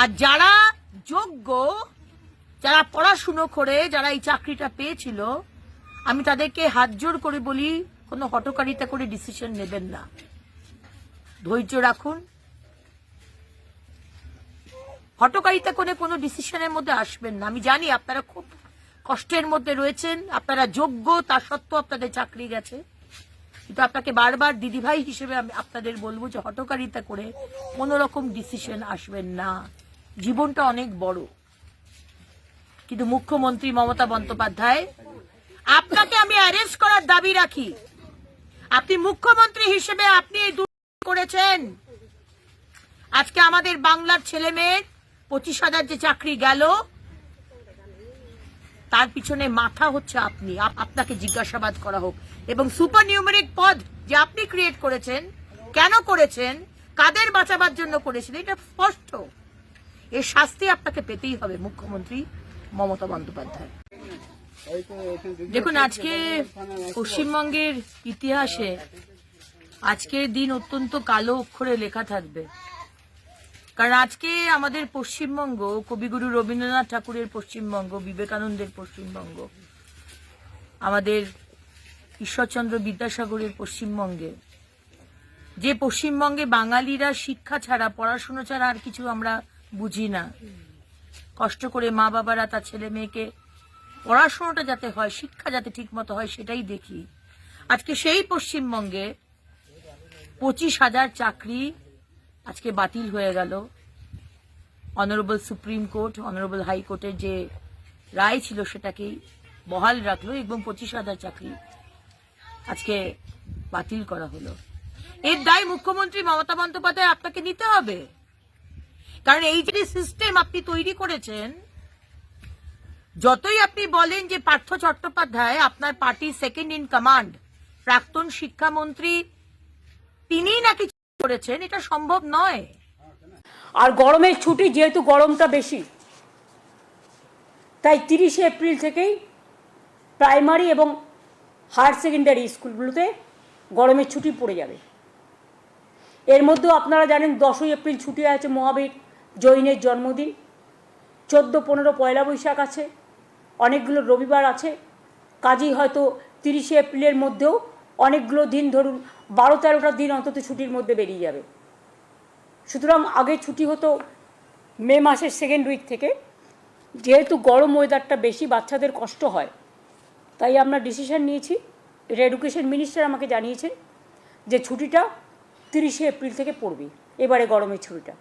আর যারা যোগ্য, যারা পড়াশুনো করে, যারা এই চাকরিটা পেয়েছিল, আমি তাদেরকে হাত জোর করে বলি, কোনো হটকারিতা করে ডিসিশন নেবেন না। ধৈর্য রাখুন। হটকারিতা করে কোনো ডিসিশনের মধ্যে আসবেন না। আমি জানি আপনারা খুব কষ্টের মধ্যে রয়েছেন, আপনারা যোগ্য, তা সত্ত্বেও আপনাদের চাকরি গেছে। কিন্তু আপনাকে বারবার দিদিভাই হিসেবে আমি আপনাদের বলব যে হটকারিতা করে কোনো রকম ডিসিশন আসবেন না। জীবনটা অনেক বড়। কিন্তু মুখ্যমন্ত্রী মমতা বন্দ্যোপাধ্যায়, আপনাকে আমি অ্যারেস্ট করার দাবি রাখি। আপনি মুখ্যমন্ত্রী হিসেবে আপনি এই করেছেন। আজকে আমাদের বাংলার ছেলে মেয়ের পঁচিশ হাজার যে চাকরি গেল, তার পিছনে মাথা হচ্ছে আপনি। আপ- আপনাকে জিজ্ঞাসাবাদ করা হোক। এবং সুপার নিউমেরিক পদ যে আপনি ক্রিয়েট করেছেন, কেন করেছেন, কাদের বাঁচাবার জন্য করেছেন, এটা স্পষ্ট। এর শাস্তি আপনাকে পেতেই হবে, মুখ্যমন্ত্রী মমতা বন্দ্যোপাধ্যায়। দেখুন, আজকে পশ্চিমবঙ্গের ইতিহাসে আজকের দিন অত্যন্ত কালো অক্ষরে লেখা থাকবে। কারণ আজকে আমাদের পশ্চিমবঙ্গ, কবিগুরু রবীন্দ্রনাথ ঠাকুরের পশ্চিমবঙ্গ, বিবেকানন্দের পশ্চিমবঙ্গ, আমাদের ঈশ্বরচন্দ্র বিদ্যাসাগরের পশ্চিমবঙ্গে। যে পশ্চিমবঙ্গে বাঙালিরা শিক্ষা ছাড়া, পড়াশুনো ছাড়া আর কিছু আমরা বুঝি না। কষ্ট করে মা বাবারা তার ছেলে মেয়েকে পড়াশোনাটা যাতে হয়, শিক্ষা যাতে ঠিকমতো হয়, সেটাই দেখি। আজকে সেই পশ্চিমবঙ্গে পঁচিশ হাজার চাকরি আজকে বাতিল হয়ে গেল। অনারেবল সুপ্রিম কোর্ট অনারেবল হাইকোর্টের যে রায় ছিল সেটাকেই বহাল রাখল এবং পঁচিশ হাজার চাকরি আজকে বাতিল করা হলো। এর দায় মুখ্যমন্ত্রী মমতা বন্দ্যোপাধ্যায় আপনাকে নিতে হবে। কারণ এই যে সিস্টেম আপনি তৈরি করেছেন, যতই আপনি বলেন যে পার্থ চট্টোপাধ্যায় আপনার পার্টি সেকেন্ড ইন কমান্ড প্রাক্তন শিক্ষামন্ত্রী, তিনিই নাকি করেছেন, এটা সম্ভব নয়। আর গরমের ছুটি যেহেতু গরমটা বেশি, তাই তিরিশে এপ্রিল থেকেই প্রাইমারি এবং হায়ার সেকেন্ডারি স্কুলগুলোতে গরমের ছুটি পড়ে যাবে। এর মধ্যেও আপনারা জানেন দশই এপ্রিল ছুটি আছে মহাবীর জৈনের জন্মদিন, চোদ্দ পনেরো পয়লা বৈশাখ আছে, অনেকগুলো রবিবার আছে, কাজেই হয়তো তিরিশে এপ্রিলের মধ্যেও অনেকগুলো দিন ধরুন বারো তেরোটা দিন অন্তত ছুটির মধ্যে বেরিয়ে যাবে। সুতরাং আগে ছুটি হতো মে মাসের সেকেন্ড উইক থেকে, যেহেতু গরম ওয়েদারটা বেশি, বাচ্চাদের কষ্ট হয়, তাই আমরা ডিসিশন নিয়েছি এটা এডুকেশন মিনিস্টার আমাকে জানিয়েছেন যে ছুটিটা তিরিশে এপ্রিল থেকে পড়বে, এবারে গরমের ছুটিটা।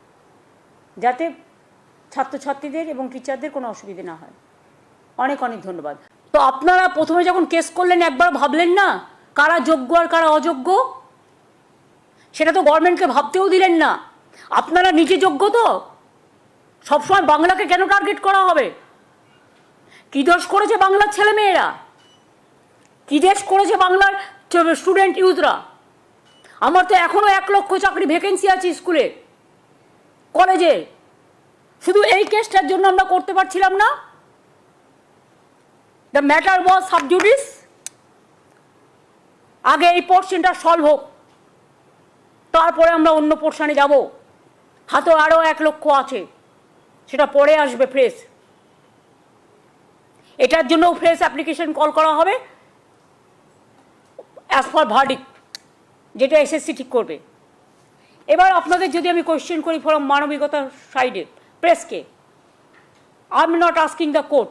যাতে ছাত্রছাত্রীদের এবং টিচারদের কোনো অসুবিধে না হয়। অনেক অনেক ধন্যবাদ। তো আপনারা প্রথমে যখন কেস করলেন, একবার ভাবলেন না কারা যোগ্য আর কারা অযোগ্য? সেটা তো গভর্নমেন্টকে ভাবতেও দিলেন না। আপনারা নিজে যোগ্য তো? সবসময় বাংলাকে কেন টার্গেট করা হবে? কি দোষ করেছে বাংলার ছেলেমেয়েরা? কি দেশ করেছে বাংলার স্টুডেন্ট ইউথরা? আমার তো এখনও এক লক্ষ চাকরি ভ্যাকেন্সি আছে স্কুলে। কলেজে। শুধু এই কেসটার জন্য আমরা করতে পারছিলাম না। দ্য ম্যাটার ওয়াজ সাবজুডিস আগে এই পোর্শনটা সলভ হোক। তারপরে আমরা অন্য পোর্শনে যাব। হাতে আরও এক লক্ষ আছে। সেটা পরে আসবে ফ্রেশ এটার জন্যও ফ্রেশ অ্যাপ্লিকেশন কল করা হবে। অ্যাজ পার ভার্ডিক যেটা এসএসসি ঠিক করবে। এবার আপনাদের যদি আমি কোয়েশ্চেন করি ফরম মানবিকতার সাইডে প্রেসকে I am not asking the court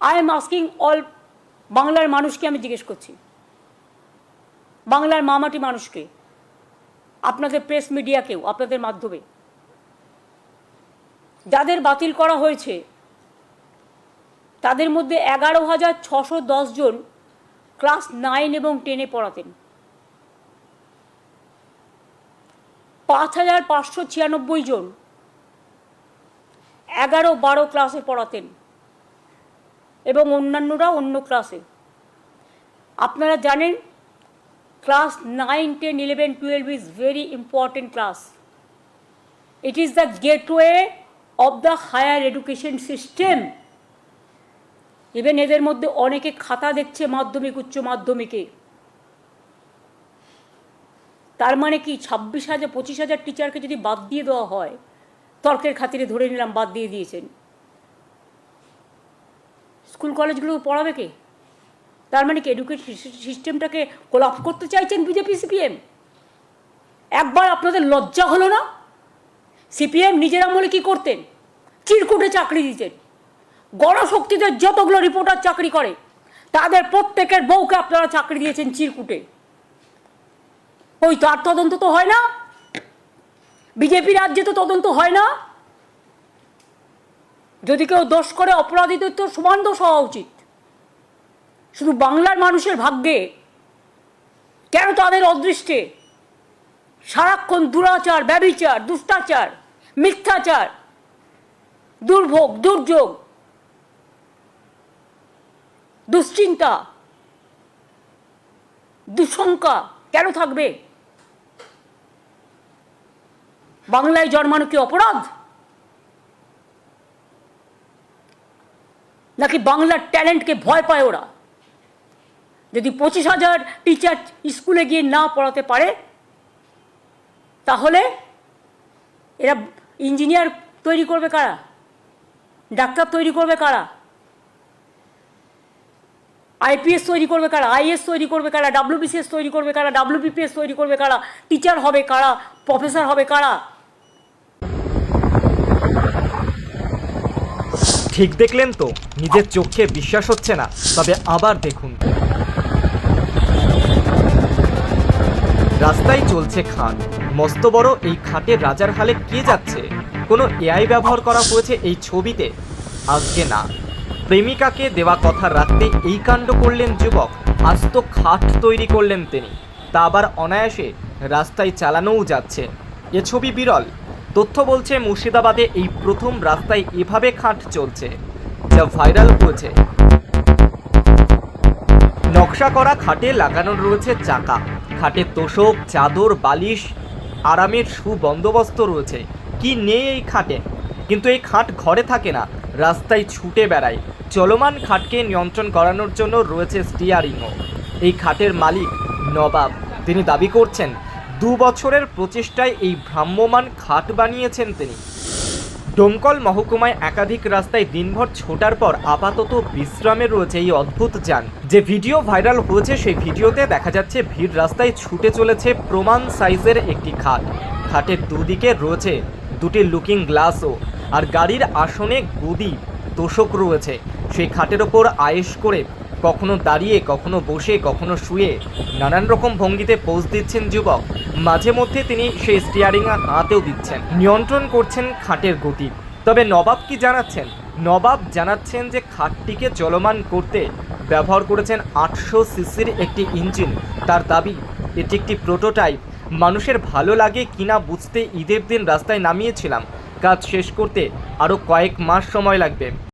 I am asking all বাংলার মানুষকে আমি জিজ্ঞেস করছি। বাংলার মামাটি মানুষকে, আপনাদের প্রেস মিডিয়াকেও আপনাদের মাধ্যমে। যাদের বাতিল করা হয়েছে, তাদের মধ্যে এগারো হাজার ছশো জন ক্লাস নাইন এবং টেনে পড়াতেন। পাঁচ হাজার পাঁচশো ছিয়ানব্বই জন এগারো, বারো ক্লাসে পড়াতেন এবং অন্যান্যরা অন্য ক্লাসে আপনারা জানেন, class 9 10 11 12 is very important class it is the gateway of the higher education system even এদের মধ্যে অনেকে খাতা দেখছে মাধ্যমিক, উচ্চ মাধ্যমিকে। তার মানে কি ছাব্বিশ হাজার, পঁচিশ হাজার টিচারকে যদি বাদ দিয়ে দেওয়া হয়, তর্কের খাতিরে ধরে নিলাম বাদ দিয়ে দিয়েছেন। স্কুল কলেজগুলো পড়াবে কে? তার মানে কি এডুকেশন সিস্টেমটাকে কোলাপ করতে চাইছেন বিজেপি সিপিএম একবার আপনাদের লজ্জা হলো না? সিপিএম নিজের আমলে কি করতেন? চিরকুটে চাকরি দিতেন। গণশক্তিদের যতগুলো রিপোর্টার চাকরি করে, তাদের প্রত্যেকের বউকে আপনারা চাকরি দিয়েছেন চিরকুটে। ওই তার তদন্ত তো হয় না। বিজেপি রাজ্যে তো তদন্ত হয় না। যদি কেউ দোষ করে, অপরাধীদের তো সমান দোষ হওয়া উচিত। শুধু বাংলার মানুষের ভাগ্যে। কেন তাদের অদৃষ্টে? সারাক্ষণ দুরাচার, ব্যবিচার, দুষ্টাচার, মিথ্যাচার, দুর্ভোগ, দুর্যোগ, দুশ্চিন্তা, দুশঙ্কা কেন থাকবে? বাংলায় জন্মানো কি অপরাধ? নাকি বাংলার ট্যালেন্টকে ভয় পায় ওরা? যদি পঁচিশ হাজার টিচার স্কুলে গিয়ে না পড়াতে পারে, তাহলে এরা ইঞ্জিনিয়ার তৈরি করবে কারা? ডাক্তার তৈরি করবে কারা? আইপিএস তৈরি করবে কারা? আইএস তৈরি করবে কারা? ডাব্লিউবিসিএস তৈরি করবে কারা? ডাব্লিউবিপিএস তৈরি করবে কারা? টিচার হবে কারা? প্রফেসর হবে কারা? ঠিক দেখলেন তো? নিজের চোখে বিশ্বাস হচ্ছে না, তবে আবার দেখুন। রাস্তায় চলছে খাট। মস্ত বড় এই খাটে রাজার হালে কে যাচ্ছে? কোনো এআই ব্যবহার করা হয়েছে এই ছবিতে? আজকে না। প্রেমিকাকে দেওয়া কথা রাখতে এই কাণ্ড করলেন যুবক। আজ তো খাট তৈরি করলেন তিনি। তা আবার অনায়াসে রাস্তায় চালানোও যাচ্ছে। এ ছবি বিরল। তথ্য বলছে, মুর্শিদাবাদে এই প্রথম রাস্তায় এভাবে খাট চলছে। যা ভাইরাল হয়েছে। নকশা করা খাটে লাগানো রয়েছে চাকা। খাটে তোষক, চাদর, বালিশ, আরামের সুবন্দোবস্ত রয়েছে। কি নেই এই খাটে? কিন্তু এই খাট ঘরে থাকে না। রাস্তায় ছুটে বেড়ায়। চলমান খাটকে নিয়ন্ত্রণ করানোর জন্য রয়েছে স্টিয়ারিংও এই খাটের মালিক নবাব। তিনি দাবি করছেন, দু বছরের প্রচেষ্টায় এই ভ্রাম্যমান খাট বানিয়েছেন তিনি। ডোমকল মহকুমায় একাধিক রাস্তায় দিনভর ছোটার পর আপাতত বিশ্রামে রয়েছে এই অদ্ভুত যান। যে ভিডিও ভাইরাল হয়েছে, সেই ভিডিওতে দেখা যাচ্ছে ভিড় রাস্তায় ছুটে চলেছে প্রমাণ সাইজের একটি খাট। খাটের দুদিকে রয়েছে দুটি লুকিং গ্লাসও। আর গাড়ির আসনে গদি তোষক রয়েছে। সেই খাটের ওপর আয়েশ করে কখনো দাঁড়িয়ে, কখনো বসে, কখনো শুয়ে নানান রকম ভঙ্গিতে পোজ দিচ্ছেন যুবক। মাঝে মধ্যে তিনি সেই স্টিয়ারিং হাতেও দিচ্ছেন। নিয়ন্ত্রণ করছেন খাটের গতি। তবে নবাব কি জানাচ্ছেন? নবাব জানাচ্ছেন যে খাটটিকে চলমান করতে ব্যবহার করেছেন আটশো সিসির একটি ইঞ্জিন। তার দাবি, এটি একটি প্রোটোটাইপ মানুষের ভালো লাগে কিনা বুঝতে ঈদের দিন রাস্তায় নামিয়েছিলাম। কাজ শেষ করতে আরও কয়েক মাস সময় লাগবে।